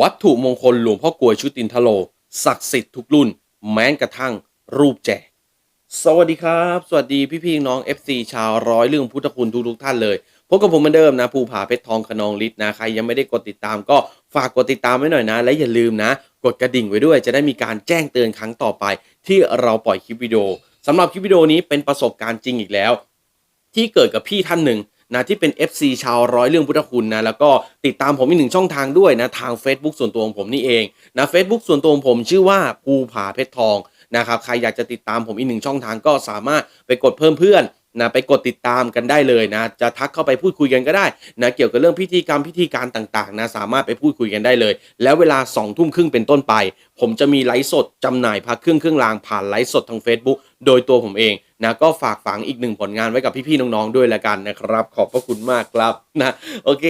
วัตถุมงคลหลวงพ่อกลวยชุตินทโล ศักดิ์สิทธิ์ทุกรุ่น แม้กระทั่งรูปแจก สวัสดีครับ สวัสดีพี่พี่น้อง FC ชาวร้อยเรื่องพุทธคุณทุกทุกท่านเลยพบกับผมเหมือนเดิมนะภูผาเพชรทองขนองฤทธิ์นะใครยังไม่ได้กดติดตามก็ฝากกดติดตามไว้หน่อยนะ และอย่าลืมนะ กดกระดิ่งไว้ด้วย จะได้มีการแจ้งเตือนครั้งต่อไป ที่เราปล่อยคลิปวิดีโอสำหรับคลิปวิดีโอนี้เป็นประสบการณ์จริงอีกแล้ว ที่เกิดกับพี่ท่านหนึ่ง นะที่เป็น FC ชาวร้อยเรื่องพุทธคุณนะแล้วก็ติดตามผมอีกหนึ่งช่องทางด้วยนะทาง Facebook ส่วนตัวของผมนี่เองนะ Facebook ส่วนตัวของผมชื่อว่าภูผาเพชรทองนะครับใครอยากจะติดตามผมอีกหนึ่งช่องทางก็สามารถไปกดเพิ่มเพื่อนนะไปกดติดตามกันได้เลยนะ จะทักเข้าไปพูดคุยกันก็ได้นะเกี่ยวกับเรื่องพิธีกรรมพิธีการต่างๆนะสามารถไปพูดคุยกันได้เลย แล้วเวลา2องทุ่มครึ่งเป็นต้นไป ผมจะมีไลฟ์สดจำหน่ายพระเครื่องเครื่องรางผ่านไลฟ์สดทาง Facebook โดยตัวผมเอง นะก็ฝากฝังอีกหนึ่งผลงานไว้กับพี่ๆน้องๆด้วยละกันนะครับ ขอบพระคุณมากครับนะโอเค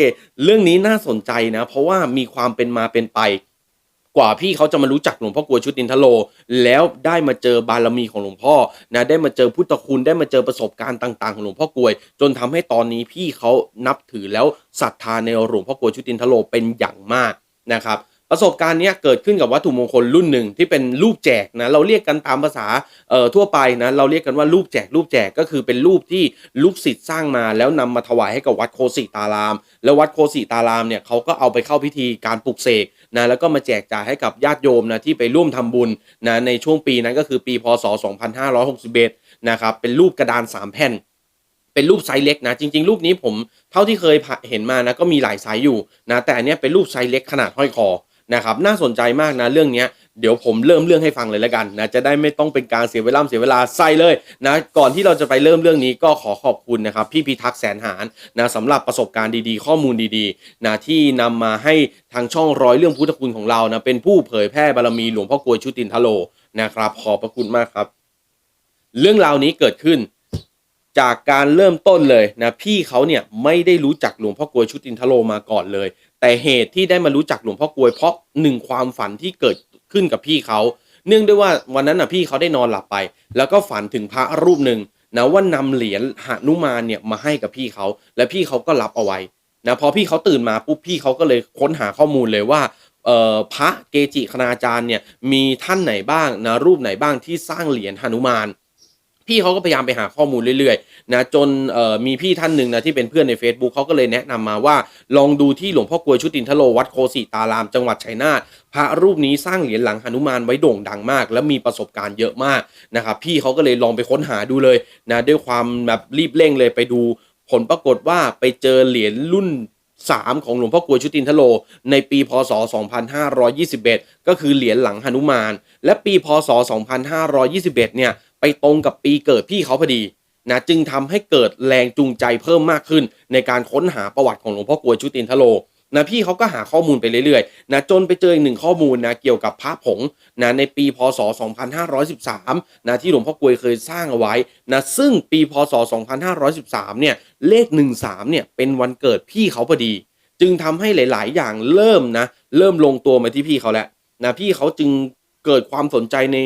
เรื่องนี้น่าสนใจนะ เพราะว่ามีความเป็นมาเป็นไป กว่าพี่เขาจะมารู้จักหลวงพ่อกลวชุตินทโล แล้วได้มาเจอบารมีของหลวงพ่อนะได้มาเจอพุทธคุณได้มาเจอประสบการณ์ต่างๆของหลวงพ่อกลวย จนทำให้ตอนนี้พี่เขานับถือแล้วศรัทธาในหลวงพ่อกลวชุตินทโลเป็นอย่างมากนะครับ ประสบการณ์นี้เกิดขึ้นกับวัตถุมงคลรุ่นหนึ่งที่เป็นรูปแจกนะเราเรียกกันตามภาษาเอ่อทั่วไปนะเราเรียกกันว่ารูปแจกรูปแจกก็คือเป็นรูปที่ลูกศิษย์สร้างมา แล้วนำมาถวายให้กับวัดโคสิตาราม แล้ววัดโคสิตารามเนี่ยเขาก็เอาไปเข้าพิธีการปลุกเสกนะแล้วก็มาแจกจ่ายให้กับญาติโยมนะที่ไปร่วมทำบุญนะในช่วงปีนั้นก็คือปีพศ 2561นะครับเป็นรูปกระดานสามแผ่นเป็นรูปไซส์เล็กนะจริง ๆ รูปนี้ผมเท่าที่เคยเห็นมานะก็มีหลายไซส์อยู่นะแต่อันนี้เป็นรูปไซส์เล็กขนาดห้อยคอ นะครับน่าสนใจมากนะเรื่องนี้เดี๋ยวผมเริ่มเรื่องให้ฟังเลยแล้วกันนะจะได้ไม่ต้องเป็นการเสียเวลาเสียเวลาใส่เลยนะก่อนที่เราจะไปเริ่มเรื่องนี้ก็ขอขอบคุณนะครับพี่พิทักษ์แสนหารนะสำหรับประสบการณ์ดีๆ ข้อมูลดีๆนะที่นำมาให้ทางช่องร้อยเรื่องพุทธคุณของเรานะเป็นผู้เผยแพร่บารมีหลวงพ่อกลวยชุตินทโลนะครับขอบพระคุณมากครับ เรื่องราวนี้เกิดขึ้นจากการเริ่มต้นเลยนะพี่เขาเนี่ยไม่ได้รู้จักหลวงพ่อกลวยชุตินทโลมาก่อนเลย แต่เหตุที่ได้มารู้จักหลวงพ่อกลวยเพราะหนึ่งความฝันที่เกิดขึ้นกับพี่เขา เนื่องด้วยว่าวันนั้นนะพี่เขาได้นอนหลับไป แล้วก็ฝันถึงพระรูปหนึ่งนะว่านำเหรียญหนุมานเนี่ยมาให้กับพี่เขา และพี่เขาก็รับเอาไว้นะพอพี่เขาตื่นมาปุ๊บพี่เขาก็เลยค้นหาข้อมูลเลยว่าเอ่อพระเกจิคณาจารย์เนี่ยมีท่านไหนบ้างนะรูปไหนบ้างที่สร้างเหรียญหนุมาน พี่เขาก็พยายามไปหาข้อมูลเรื่อยๆนะจนมีพี่ท่านหนึ่งนะที่เป็นเพื่อนใน Facebook เขาก็เลยแนะนำมาว่าลองดูที่หลวงพ่อกลวยชุตินทโลวัดโคสิตาราม จังหวัดชัยนาทพระรูปนี้สร้างเหรียญหลังหนุมานไว้โด่งดังมาก และมีประสบการณ์เยอะมากนะครับพี่เขาก็เลยลองไปค้นหาดูเลยนะด้วยความแบบรีบเร่งเลยไปดู ผลปรากฏว่าไปเจอเหรียญรุ่น3 ของหลวงพ่อกลวยชุตินทโล ในปีพศ 2521 ก็คือเหรียญหลังหนุมาน และปีพศ 2521 เนี่ย ไปตรงกับปีเกิดพี่เขาพอดีนะจึงทำให้เกิดแรงจูงใจเพิ่มมากขึ้น ในการค้นหาประวัติของหลวงพ่อกวยชุตินทโลนะพี่เขาก็หาข้อมูลไปเรื่อยๆนะจนไปเจออีกหนึ่งข้อมูลนะเกี่ยวกับพระผงนะในปีพศ 2513นะที่หลวงพ่อกวยเคยสร้างเอาไว้นะซึ่งปีพศ 2513เนี่ยเลข 13เนี่ยเป็นวันเกิดพี่เขาพอดี จึงทำให้หลาย ๆ อย่างเริ่มนะเริ่มลงตัวมาที่พี่เขาแล้วนะพี่เขาจึง เกิดความสนใจใน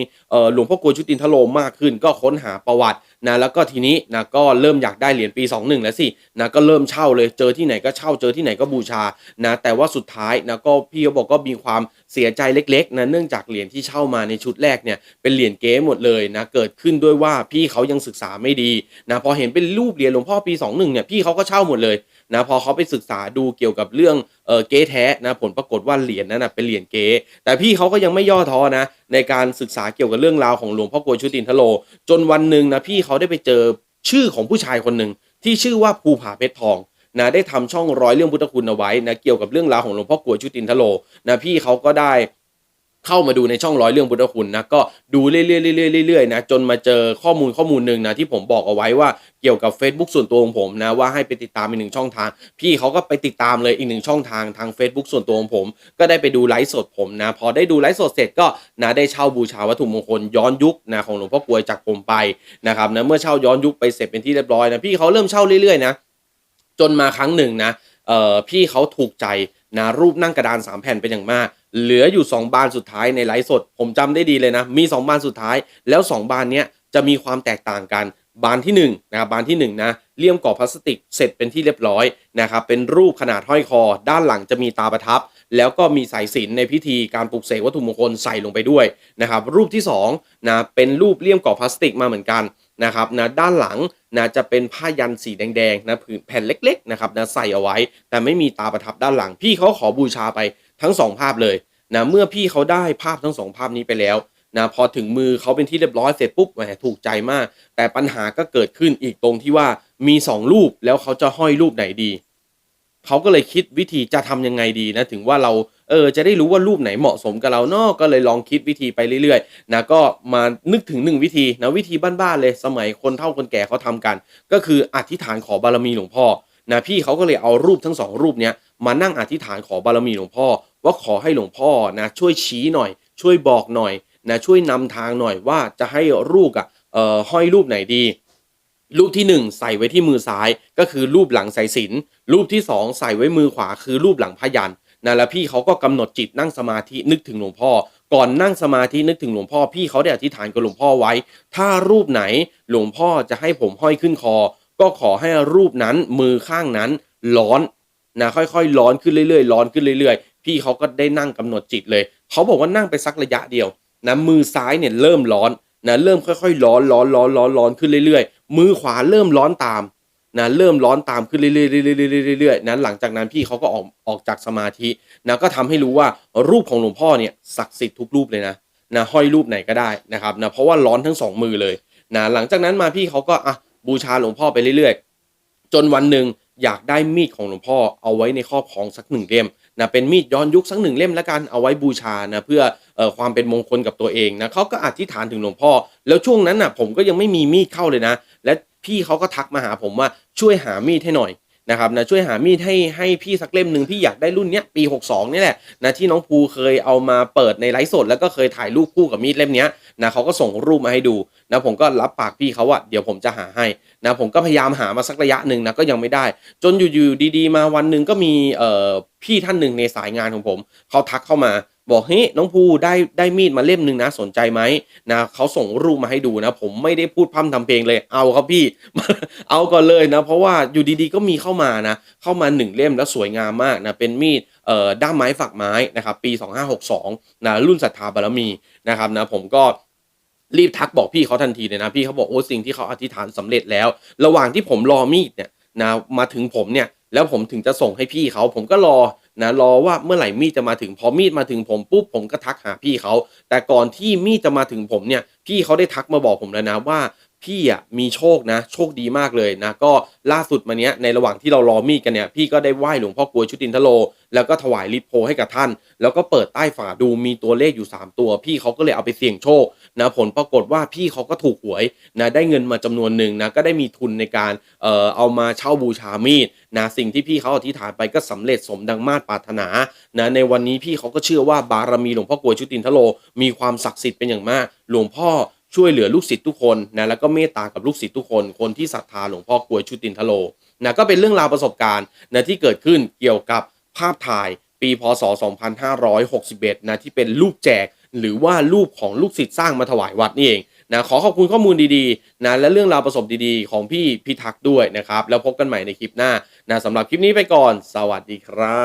หลวงพ่อกลวยชุตินทโลมากขึ้น ก็ค้นหาประวัตินะแล้วก็ทีนี้นะก็เริ่มอยากได้เหรียญปี 21 แล้วสินะก็เริ่มเช่าเลยเจอที่ไหนก็เช่าเจอที่ไหนก็บูชานะแต่ว่าสุดท้ายนะก็พี่เขาบอกก็มีความ เสียใจเล็กๆนะเนื่องจากเหรียญที่เช่ามาในชุดแรกเนี่ยเป็นเหรียญเก๊หมดเลยนะเกิดขึ้นด้วยว่าพี่เขายังศึกษาไม่ดีนะพอเห็นเป็นรูปเหรียญหลวงพ่อปี 21เนี่ยพี่เขาก็เช่าหมดเลยนะพอเขาไปศึกษาดูเกี่ยวกับเรื่องเออเก๊แท้นะผลปรากฏว่าเหรียญนั้นนะเป็นเหรียญเก๊แต่พี่เขาก็ยังไม่ย่อท้อนะในการศึกษาเกี่ยวกับเรื่องราวของหลวงพ่อกวยชุตินทโล จนวันหนึ่งนะพี่เขาได้ไปเจอชื่อของผู้ชายคนหนึ่งที่ชื่อว่าภูผาเพชรทอง นะได้ทำช่องร้อยเรื่องพุทธคุณเอาไว้นะเกี่ยวกับเรื่องราวของหลวงพ่อกลวยชุตินทโลนะพี่เขาก็ได้เข้ามาดูในช่องร้อยเรื่องพุทธคุณนะก็ดูเรื่อยๆเรื่อยๆๆๆนะจนมาเจอข้อมูลข้อมูลหนึ่งนะที่ผมบอกเอาไว้ว่าเกี่ยวกับ Facebook ส่วนตัวของผมนะว่าให้ไปติดตามอีกหนึ่งช่องทาง พี่เขาก็ไปติดตามเลยอีกหนึ่งช่องทางทาง Facebook ส่วนตัวของผม ก็ได้ไปดูไลฟ์สดผมนะพอได้ดูไลฟ์สดเสร็จก็นะได้เช่าบูชาวัตถุมงคลย้อนยุคนะของหลวงพ่อกลวยจากผมไปนะครับนะเมื่อเช่าย้อนยุคไปเสร็จเป็นที่เรียบร้อยนะพี่เขาเริ่มเช่าเรื่อยๆนะ จนมาครั้งหนึ่งนะเอ่อพี่เขาถูกใจนะรูปนั่งกระดานสามแผ่นเป็นอย่างมาก เหลืออยู่ 2 บานสุดท้ายในไลฟ์สด ผมจำได้ดีเลยนะ มี 2 บานสุดท้าย แล้ว 2 บานเนี้ยจะมีความแตกต่างกัน บานที่1นะบบานที่1นะเลี่ยมกรอบพลาสติกเสร็จเป็นที่เรียบร้อยนะครับเป็นรูปขนาดห้อยคอ ด้านหลังจะมีตาประทับ แล้วก็มีสายสิญจนในพิธีการปลุกเสกวัตถุมงคลใส่ลงไปด้วยนะครับรูปที่2นะเป็นรูปเลี่ยมกรอบพลาสติกมาเหมือนกัน นะครับนะด้านหลังนะจะเป็นผ้ายันสีแดงๆนะผืนแผ่นเล็กๆนะครับนะใส่เอาไว้ แต่ไม่มีตาประทับด้านหลัง พี่เขาขอบูชาไปทั้งสองภาพเลยนะเมื่อพี่เขาได้ภาพทั้งสองภาพนี้ไปแล้วนะพอถึงมือเขาเป็นที่เรียบร้อยเสร็จปุ๊บแหมถูกใจมาก แต่ปัญหาก็เกิดขึ้นอีกตรงที่ว่ามีสองรูปแล้วเขาจะห้อยรูปไหนดี เขาก็เลยคิดวิธีจะทำยังไงดีนะถึงว่าเราเออจะได้รู้ว่ารูปไหนเหมาะสมกับเราเนอกก็เลยลองคิดวิธีไปเรื่อยๆนะก็มานึกถึงหนึ่งวิธีนะวิธีบ้านๆเลยสมัยคนเฒ่าคนแก่เขาทำกัน ก็คืออธิษฐานขอบารมีหลวงพ่อนะพี่เขาก็เลยเอารูปทั้งสองรูปเนี้ยมานั่งอธิษฐานขอบารมีหลวงพ่อ ว่าขอให้หลวงพ่อนะช่วยชี้หน่อย ช่วยบอกหน่อยนะช่วยนำทางหน่อยว่าจะให้รูปอะเอ่อห้อยรูปไหนดี รูปที่หนึ่งใส่ไว้ที่มือซ้าย ก็คือรูปหลังสายสินรูปที่สองใส่ไว้มือขวาคือรูปหลังพยันนะแล้วพี่เขาก็กำหนดจิตนั่งสมาธินึกถึงหลวงพ่อ ก่อนนั่งสมาธินึกถึงหลวงพ่อพี่เขาได้อธิษฐานกับหลวงพ่อไว้ ถ้ารูปไหนหลวงพ่อจะให้ผมห้อยขึ้นคอ ก็ขอให้รูปนั้นมือข้างนั้นร้อนนะค่อยๆ ร้อนขึ้นเรื่อยๆ ร้อนขึ้นเรื่อยๆ พี่เขาก็ได้นั่งกำหนดจิตเลย เขาบอกว่านั่งไปสักระยะเดียวนะมือซ้ายเนี่ยเริ่มร้อน นะเริ่มค่อยๆร้อนร้อนร้อนร้อนร้อนขึ้นเรื่อยๆ มือขวาเริ่มร้อนตามนะเริ่มร้อนตามขึ้นเรื่อยๆเรื่อยๆเรื่อยๆนั้นหลังจากนั้นพี่เขาก็ออกออกจากสมาธินะก็ทำให้รู้ว่ารูปของหลวงพ่อเนี่ยศักดิ์สิทธิ์ทุกรูปเลยนะนะห้อยรูปไหนก็ได้นะครับนะเพราะว่าร้อนทั้งสองมือเลยนะหลังจากนั้นมาพี่เขาก็อะบูชาหลวงพ่อไปเรื่อยๆ จนวันหนึ่งอยากได้มีดของหลวงพ่อเอาไว้ในครอบครองสักหนึ่งเล่ม นะเป็นมีดย้อนยุคสักหนึ่งเล่มละกันเอาไว้บูชานะเพื่อเอ่อความเป็นมงคลกับตัวเองนะเขาก็อธิษฐานถึงหลวงพ่อ แล้วช่วงนั้นน่ะผมก็ยังไม่มีมีดเข้าเลยนะ และพี่เขาก็ทักมาหาผมว่าช่วยหามีดให้หน่อย นะครับนะช่วยหามีดให้ให้พี่สักเล่มหนึ่งพี่อยากได้รุ่นเนี้ยปี 62 นี่แหละนะที่น้องภูเคยเอามาเปิดในไลฟ์สด แล้วก็เคยถ่ายรูปคู่กับมีดเล่มเนี้ยนะเขาก็ส่งรูปมาให้ดูนะผมก็รับปากพี่เขาว่าเดี๋ยวผมจะหาให้นะผมก็พยายามหามาสักระยะหนึ่งนะก็ยังไม่ได้ จนอยู่ๆดี ๆ มาวันหนึ่งก็มีเอ่อพี่ท่านหนึ่งในสายงานของผมเขาทักเข้ามา บอกเฮ้ยน้องภูได้ได้มีดมาเล่มหนึ่งนะสนใจไหมนะเขาส่งรูปมาให้ดูนะ ผมไม่ได้พูดพร่ำทำเพลงเลยเอาครับพี่ เอาก่อนเลยนะ เพราะว่าอยู่ดีๆก็มีเข้ามานะ เข้ามาหนึ่งเล่มแล้วสวยงามมากนะเป็นมีดเอ่อด้ามไม้ฝักไม้นะครับปี 2562นะรุ่นศรัทธาบารมีนะครับนะผมก็รีบทักบอกพี่เขาทันทีเลยนะพี่เขาบอกโอ้สิ่งที่เขาอธิษฐานสำเร็จแล้ว ระหว่างที่ผมรอมีดเนี่ยนะมาถึงผมเนี่ย แล้วผมถึงจะส่งให้พี่เขา ผมก็รอนะรอว่าเมื่อไหร่มีดจะมาถึงพอมีดมาถึงผมปุ๊บผมก็ทักหาพี่เขา แต่ก่อนที่มีดจะมาถึงผมเนี่ยพี่เขาได้ทักมาบอกผมแล้วนะว่า พี่อะมีโชคนะ โชคดีมากเลยนะ ก็ล่าสุดมาเนี้ยในระหว่างที่เรารอมีดกันเนี่ยพี่ก็ได้ไหว้หลวงพ่อกลวยชุตินทโล แล้วก็ถวายลิโพให้กับท่าน แล้วก็เปิดใต้ฝาดูมีตัวเลขอยู่ 3 ตัว พี่เขาก็เลยเอาไปเสี่ยงโชคนะผลปรากฏว่าพี่เขาก็ถูกหวยนะได้เงินมาจำนวนหนึ่งนะก็ได้มีทุนในการเอ่อเอามาเช่าบูชามีดนะสิ่งที่พี่เขาอธิษฐานไปก็สำเร็จสมดังมาตรปรารถนานะในวันนี้พี่เขาก็เชื่อว่าบารมีหลวงพ่อกลวยชุตินทโล มีความศักดิ์สิทธิ์เป็นอย่างมากหลวงพ่อ ช่วยเหลือลูกศิษย์ทุกคนนะแล้วก็เมตตากับลูกศิษย์ทุกคน คนที่ศรัทธาหลวงพ่อกวยชุตินทโลนะก็เป็นเรื่องราวประสบการณ์นะที่เกิดขึ้นเกี่ยวกับภาพถ่ายปีพศ 2561 นะที่เป็นรูปแจก หรือว่ารูปของลูกศิษย์สร้างมาถวายวัดนี่เองนะขอขอบคุณข้อมูลดีๆนะและเรื่องราวประสบดีๆ ของพี่พิทักษ์ด้วยนะครับ แล้วพบกันใหม่ในคลิปหน้านะสำหรับคลิปนี้ไปก่อน สวัสดีครับ